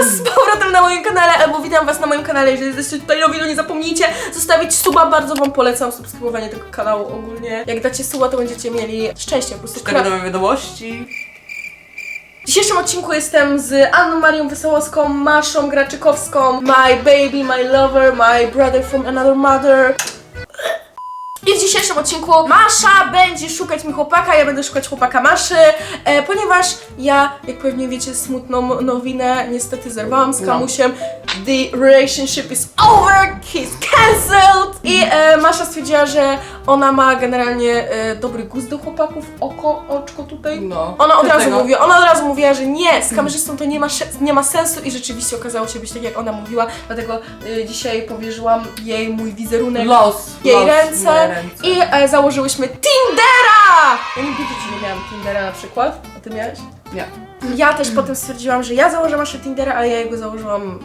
was z powrotem na moim kanale, albo witam was na moim kanale, jeżeli jesteście tutaj nowi, to nie zapomnijcie zostawić suba, bardzo wam polecam subskrybowanie tego kanału ogólnie. Jak dacie suba, to będziecie mieli szczęście, po prostu Cztery nowe wiadomości. W dzisiejszym odcinku jestem z Anną Marią Wesołowską, Maszą Graczykowską, my baby, my lover, my brother from another mother. Odcinku Masza będzie szukać mi chłopaka, ja będę szukać chłopaka Maszy, e, ponieważ ja, jak pewnie wiecie, smutną nowinę niestety zerwałam z No. Kamusiem. The relationship is over, he's cancelled! I e, Masza stwierdziła, że ona ma generalnie e, dobry gust do chłopaków, oko, oczko tutaj. No. Ona od razu Dlatego- mówi, ona od razu mówiła, że nie, z kamerzystą to nie ma, sze- nie ma sensu i rzeczywiście okazało się być tak, jak ona mówiła, dlatego y, dzisiaj powierzyłam jej mój wizerunek Los. jej los, ręce, moje ręce. i e, założyłyśmy Tindera! Ja nigdy w życiu nie miałam Tindera na przykład, a ty miałeś? Nie. Ja też potem stwierdziłam, że ja założę nasze Tindera, ale ja jego założyłam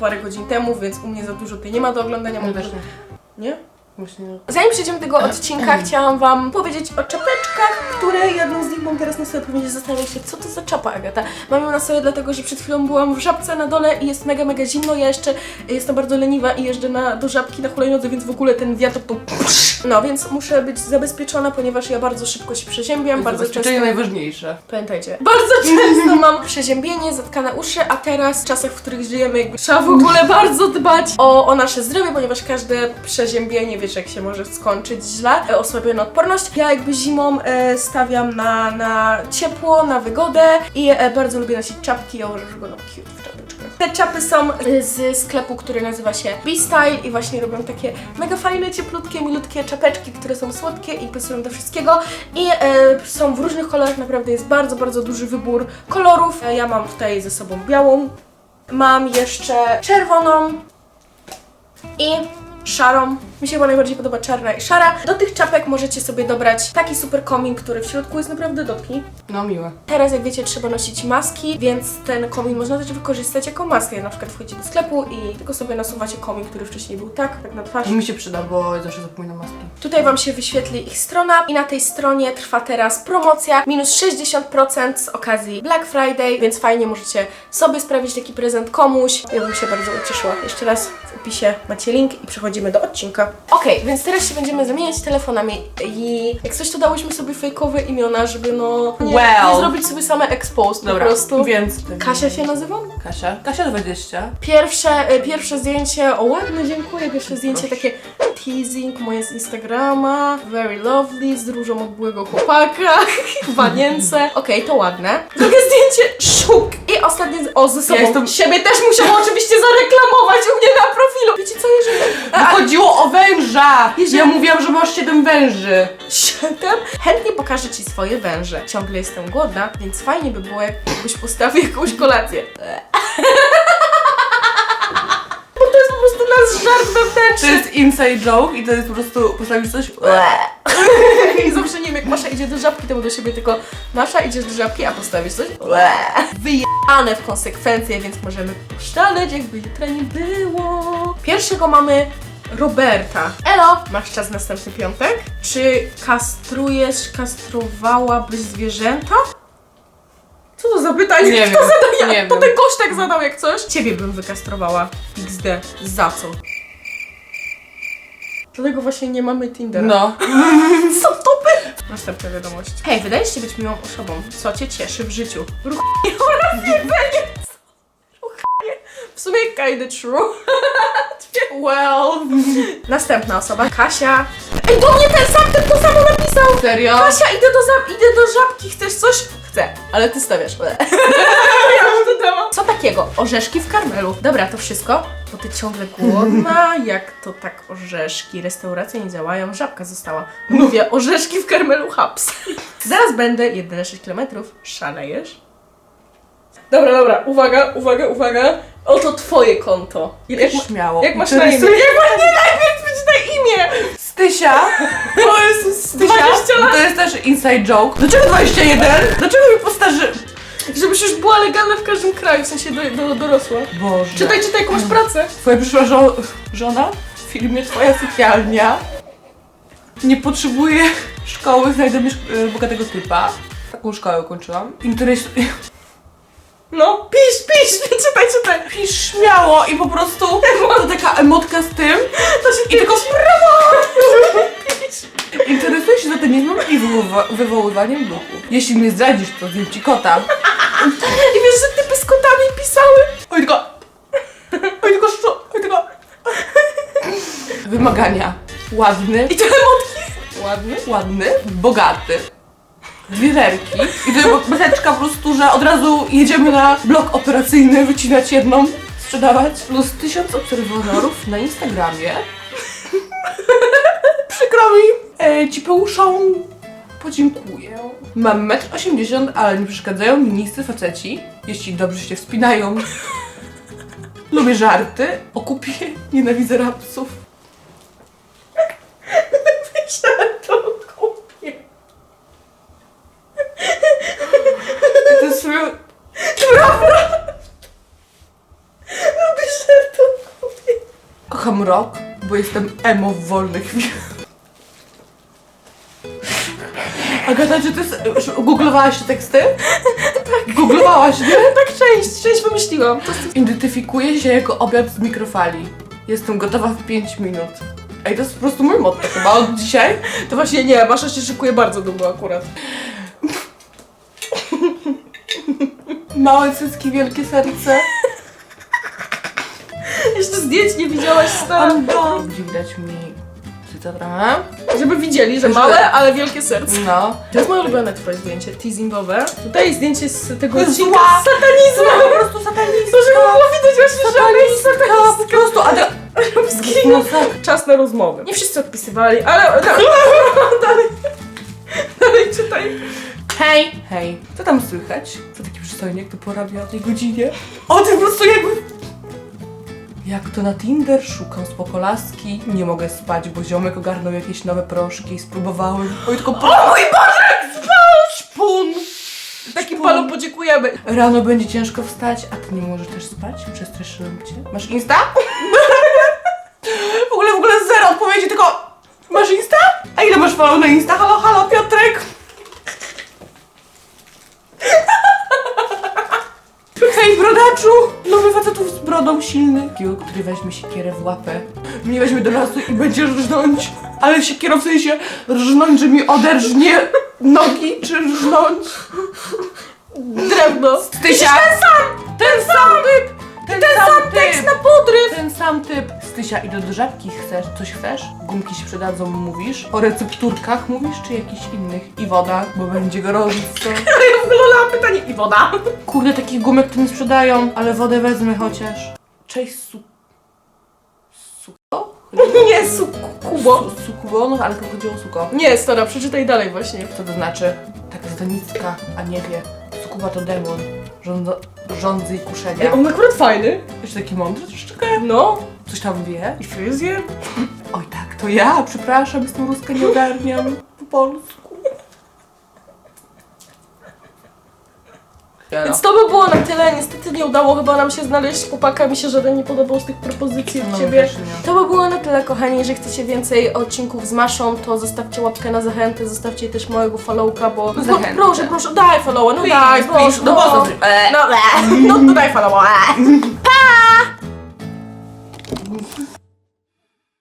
parę godzin temu, więc u mnie za dużo tutaj nie ma do oglądania. Mam też nie. Nie? Właśnie nie. Zanim przejdziemy do tego odcinka, chciałam Wam powiedzieć o czapeczkach, które jedną z nich mam teraz na sobie powiedzieć. Zastanawiam się, co to za czapa, Agata. Mam ją na sobie dlatego, że przed chwilą byłam w żabce na dole i jest mega, mega zimno. Ja jeszcze jestem bardzo leniwa i jeżdżę na, do żabki na hulajnodze, więc w ogóle ten wiatr to... No, więc muszę być zabezpieczona, ponieważ ja bardzo szybko się przeziębiam, bardzo często... Najważniejsze. Pamiętajcie, bardzo często mam przeziębienie, zatkane uszy, a teraz w czasach, w których żyjemy, jakby trzeba w ogóle bardzo dbać o, o nasze zdrowie, ponieważ każde przeziębienie, wiesz, jak się może skończyć źle, e, osłabiona odporność. Ja jakby zimą e, stawiam na, na ciepło, na wygodę i e, bardzo lubię nosić czapki, ja uważam, że będą cute w czapeczkach. Te czapy są z sklepu, który nazywa się B-Style i właśnie robią takie mega fajne, cieplutkie, milutkie czapeczki, które są słodkie i pasują do wszystkiego i są w różnych kolorach, naprawdę jest bardzo, bardzo duży wybór kolorów. Ja mam tutaj ze sobą białą, mam jeszcze czerwoną i szarą. Mi się chyba najbardziej podoba czarna i szara. Do tych czapek możecie sobie dobrać taki super komin, który w środku jest naprawdę dopki. No miłe. Teraz, jak wiecie, trzeba nosić maski, więc ten komin można też wykorzystać jako maskę. Na przykład wchodzicie do sklepu i tylko sobie nasuwacie komin, który wcześniej był tak, tak na twarz. Mi się przyda, bo zawsze zapominam maski. Tutaj Wam się wyświetli ich strona i na tej stronie trwa teraz promocja minus 60% z okazji Black Friday, więc fajnie możecie sobie sprawić taki prezent komuś. Ja bym się bardzo ucieszyła. Jeszcze raz w opisie macie link i przechodzimy do odcinka. Okej, więc teraz się będziemy zamieniać telefonami i jak coś to dałyśmy sobie fejkowe imiona, żeby no nie, Well. nie zrobić sobie same expose Dobra, po prostu. więc... Kasia się nazywam? Kasia. Kasia 20. Pierwsze, e, pierwsze zdjęcie, o ładne, dziękuję, pierwsze zdjęcie takie teasing, moje z Instagrama, very lovely, z różą od byłego chłopaka, w wanience, okej, to ładne. Drugie zdjęcie, szuk i ostatnie, z- o, ze sobą, jestem- siebie też musiałam oczywiście zareklamować u mnie na profilu. Wiecie co, jeżeli... Bo chodziło o węża! Ja mówiłam, że masz 7 węży. Siedem? Chętnie pokażę Ci swoje węże. Ciągle jestem głodna, więc fajnie by było, jakbyś postawił jakąś kolację. Bo to jest po prostu nasz żart To wewnętrzny. jest inside joke i to jest po prostu postawisz coś... I zawsze nie wiem, jak Masza idzie do żabki, to do siebie tylko Masza idziesz do żabki, a postawisz coś wyjebane w konsekwencje, więc możemy poszaleć, jakby jutra nie było. Pierwszego mamy Roberta. Elo, masz czas następny piątek? Czy kastrujesz, kastrowałabyś zwierzęta? Co to za pytanie? Nie Kto wiem, nie to wiem. ten gość tak zadał jak coś. Ciebie bym wykastrowała. XD. Za co? Dlatego właśnie nie mamy Tindera. No. Co to by? Następna wiadomość. Hej, wydajesz się być miłą osobą. Co cię cieszy w życiu? Ruchanie oraz jedzenie. Ruchanie. W sumie kinda true. Well. Następna osoba. Kasia. Ej, do mnie ten sam, ten to samo napisał. Serio? Kasia, idę do, za- idę do żabki, chcesz coś? Chcę, ale ty stawiasz. ja już dodałam. Co takiego? Orzeszki w karmelu. Dobra, to wszystko? Bo ty ciągle głodna, jak to tak orzeszki, restauracje nie działają, żabka została. Mówię, orzeszki w karmelu haps. Zaraz będę, 11 km, szalejesz? Dobra, dobra, uwaga, uwaga, uwaga. Oto twoje konto. Jak, ma- Śmiało. jak masz na imię? Interesuje- Jak masz nie najpierw przeczytaj imię! Stysia! To jest Stysia! 20 lat. To jest też inside joke. Dlaczego 21? Dlaczego mi postarzy... Żebyś już była legalna w każdym kraju, w sensie do, do, dorosła. Boże. Czytaj, czytaj, jaką masz pracę. Twoja przyszła żo żona w filmie Twoja sypialnia nie potrzebuje szkoły, znajdujesz y, bogatego typa. Taką szkołę ukończyłam. Interesuje... No, pisz, pisz, czytaj, czytaj. Pisz śmiało i po prostu to taka emotka z tym To się i tylko Interesuję się satanizmem i wywoływa- wywoływaniem duchów. Jeśli mnie zdradzisz, to zjem ci kota. I wiesz, że typy z kotami pisały. Oj tylko... Oj tylko szczu... Oj tylko... Wymagania. Ładny. I te emotki. Ładny? Ładny. Bogaty. Dwie ręki. I to maseczka po prostu, że od razu jedziemy na blok operacyjny, wycinać jedną, sprzedawać. Plus tysiąc obserwatorów na Instagramie. Przykro mi. E, ci pełuszą podziękuję. Mam 1,80 m, ale nie przeszkadzają mi niscy faceci, jeśli dobrze się wspinają. Lubię żarty, o kupie, nienawidzę rapsów. To kupię. To jest sobie... Lubię, że to kupię. Kocham rock, bo jestem emo w wolnych chwilach. Agata, czy ty s- googlowałaś te teksty? Tak. Googlowałaś, nie? Tak, część, część wymyśliłam. To jest... Identyfikuję się jako obiad z mikrofali. Jestem gotowa w 5 minut. Ej, to jest po prostu mój motto chyba od dzisiaj. to właśnie nie, Masza się szykuje bardzo długo akurat. Małe cycki, wielkie serce. Jeszcze zdjęć nie widziałaś, stara. Gdzie widać mi cyca trochę? Żeby widzieli, że małe, ale wielkie serce. No. To jest moje ulubione twoje zdjęcie, teasingowe. Tutaj zdjęcie z tego To jest odcinka zła. z satanizmem. Po prostu satanistka. To żeby było widać właśnie, że ona jest Po prostu, a to... No tak. Czas na rozmowę. Nie wszyscy odpisywali, ale... dalej, dalej czytaj. Hej! Hej, co tam słychać? Co taki przystojniak tu porabia o tej godzinie? O tym po prostu jakby... Jak to na Tinder szukam spokolaski, nie mogę spać, bo ziomek ogarnął jakieś nowe proszki i spróbowałem. Oj, tylko... O mój Boże! Szpun! Takim Szpun. panom podziękujemy. Rano będzie ciężko wstać, a ty nie możesz też spać? Przestraszyłem cię. Masz Insta? w ogóle, w ogóle zero odpowiedzi, tylko... Masz Insta? A ile masz follow na Insta? Brodaczu! Nowy facetów z brodą silny. Takiego, który weźmie siekierę w łapę. Mnie weźmie do lasu i będzie rżnąć. Ale siekierą w sensie rżnąć, że mi oderżnie nogi, czy rżnąć. Drewno. Stysia! Ten sam typ! Stysia, idę do żabki, chcesz? Coś chcesz? Gumki się przydadzą, mówisz? O recepturkach mówisz, czy jakichś innych? I woda, bo będzie gorąco. Ja w ogóle pytanie. I woda. Kurde, takich gumek to nie sprzedają, ale wodę wezmę chociaż. Cześć, su... Suko? Nie, su kubo. Su, sukubo? No, ale to chodziło o suko. Nie, stara, przeczytaj dalej właśnie. Co to znaczy? Taka zadanicka, a nie wie. Sukuba to demon. Rządzo, rządzy i kuszenia. Ej, on akurat fajny. Jeszcze taki mądry troszeczkę? No. Coś tam wie? I fryzjer. Oj tak, to ja, przepraszam, jestem ruska, nie ogarniam po polsku. Więc to by było na tyle. Niestety nie udało chyba nam się znaleźć chłopaka. Mi się żaden nie podobał z tych propozycji od No, ciebie. To by było na tyle, kochani. Jeżeli chcecie więcej odcinków z Maszą, to zostawcie łapkę na zachętę, zostawcie też mojego followka, bo... No, proszę, proszę, daj followa, no Please, daj, please, proszę, no no. po co ty- e. No, e, no, no daj followa. e. Pa!